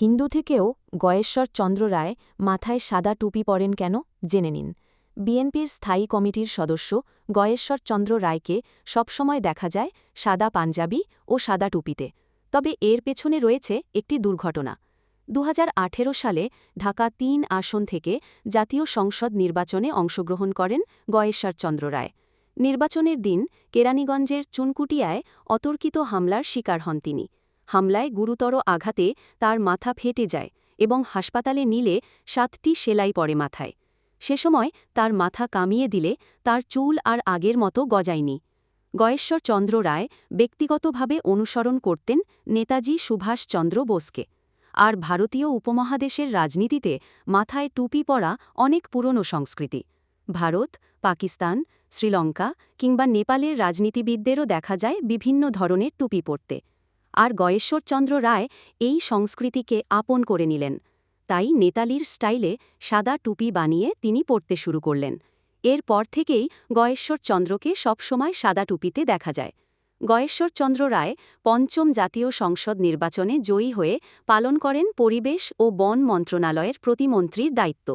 হিন্দু থেকেও গয়েশ্বর চন্দ্র রায় মাথায় সাদা টুপি পরেন কেন, জেনে নিন। বিএনপির স্থায়ী কমিটির সদস্য গয়েশ্বর চন্দ্র রায়কে সবসময় দেখা যায় সাদা পাঞ্জাবি ও সাদা টুপিতে। তবে এর পেছনে রয়েছে একটি দুর্ঘটনা। দু হাজার আঠেরো সালে ঢাকা তিন আসন থেকে জাতীয় সংসদ নির্বাচনে অংশগ্রহণ করেন গয়েশ্বর চন্দ্র রায়। নির্বাচনের দিন কেরানীগঞ্জের চুনকুটিয়ায় অতর্কিত হামলার শিকার হন তিনি। হামলায় গুরুতর আঘাতে তার মাথা ফেটে যায় এবং হাসপাতালে নিলে সাতটি সেলাই পড়ে মাথায়। সে সময় তার মাথা কামিয়ে দিলে তার চুল আর আগের মতো গজায়নি। গয়েশ্বর চন্দ্র রায় ব্যক্তিগতভাবে অনুসরণ করতেন নেতাজি সুভাষচন্দ্র বোসকে। আর ভারতীয় উপমহাদেশের রাজনীতিতে মাথায় টুপি পরা অনেক পুরনো সংস্কৃতি। ভারত, পাকিস্তান, শ্রীলঙ্কা কিংবা নেপালের রাজনীতিবিদদেরও দেখা যায় বিভিন্ন ধরনের টুপি পরতে। আর গয়েশ্বরচন্দ্র রায় এই সংস্কৃতিকে আপন করে নিলেন। তাই নেতালির স্টাইলে সাদা টুপি বানিয়ে তিনি পড়তে শুরু করলেন। এরপর থেকেই গয়েশ্বরচন্দ্রকে সবসময় সাদা টুপিতে দেখা যায়। গয়েশ্বরচন্দ্র রায় পঞ্চম জাতীয় সংসদ নির্বাচনে জয়ী হয়ে পালন করেন পরিবেশ ও বন মন্ত্রণালয়ের প্রতিমন্ত্রীর দায়িত্ব।